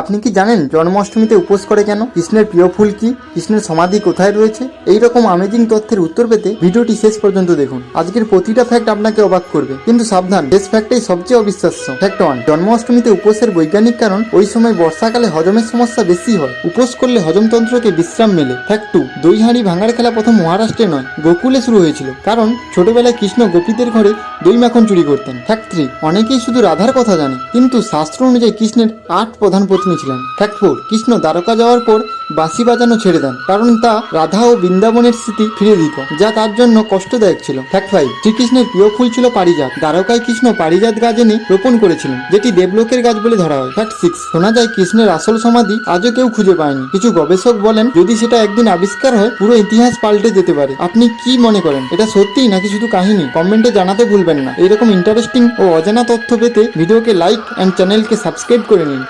আপনি কি জানেন জন্মাষ্টমীতে উপোস করে কেন? কৃষ্ণের প্রিয় ফুল কি? কৃষ্ণের সমাধি কোথায় রয়েছে? এই রকম আমেজিং তথ্যের উত্তর পেতে ভিডিওটি শেষ পর্যন্ত দেখুন। আজকের প্রতিটা ফ্যাক্ট আপনাকে অবাক করবে। কিন্তু সাবধান, শেষ ফ্যাক্টটাই সবচেয়ে অবিশ্বাস্য। ফ্যাক্ট ওয়ান জন্মাষ্টমীতে উপোসের বৈজ্ঞানিক কারণ ওই সময় বর্ষাকালে হজমের সমস্যা বেশি হয়। উপোস করলে হজমতন্ত্রকে বিশ্রাম মেলে। ফ্যাক্ট টু দই হাঁড়ি ভাঙার খেলা প্রথম মহারাষ্ট্রে নয়, গোকুলে শুরু হয়েছিল। কারণ ছোটবেলায় কৃষ্ণ গোপীদের ঘরে দই মাখন চুরি করতেন। ফ্যাক্ট থ্রি অনেকেই শুধু রাধার কথা জানে, কিন্তু শাস্ত্র অনুযায়ী কৃষ্ণের আট প্রধান পত্নী ছিলেন। ফ্যাক্ট ফোর কৃষ্ণ দ্বারকা যাওয়ার পর বাঁশি বাজানো ছেড়ে দেন, কারণ তা রাধা ও বৃন্দাবনের স্মৃতি ফিরে দিত, যা তার জন্য কষ্টদায়ক ছিল। ফ্যাক্ট ফাইভ শ্রীকৃষ্ণের প্রিয় ফুল ছিল পারিজাত। দ্বারকায় কৃষ্ণ পারিজাত গাছ এনে রোপণ করেছিলেন, যেটি দেবলোকের গাছ বলে ধরা হয়। ফ্যাক্ট সিক্স শোনা যায় কৃষ্ণের আসল সমাধি আজও কেউ খুঁজে পায়নি। কিছু গবেষক বলেন, যদি সেটা একদিন আবিষ্কার হয়, পুরো ইতিহাস পাল্টে যেতে পারে। আপনি কি মনে করেন? এটা সত্যি নাকি শুধু কাহিনী? কমেন্টে জানাতে ভুলবেন না। এরকম ইন্টারেস্টিং ও অজানা তথ্য পেতে ভিডিওকে লাইক অ্যান্ড চ্যানেলকে সাবস্ক্রাইব করে নিন।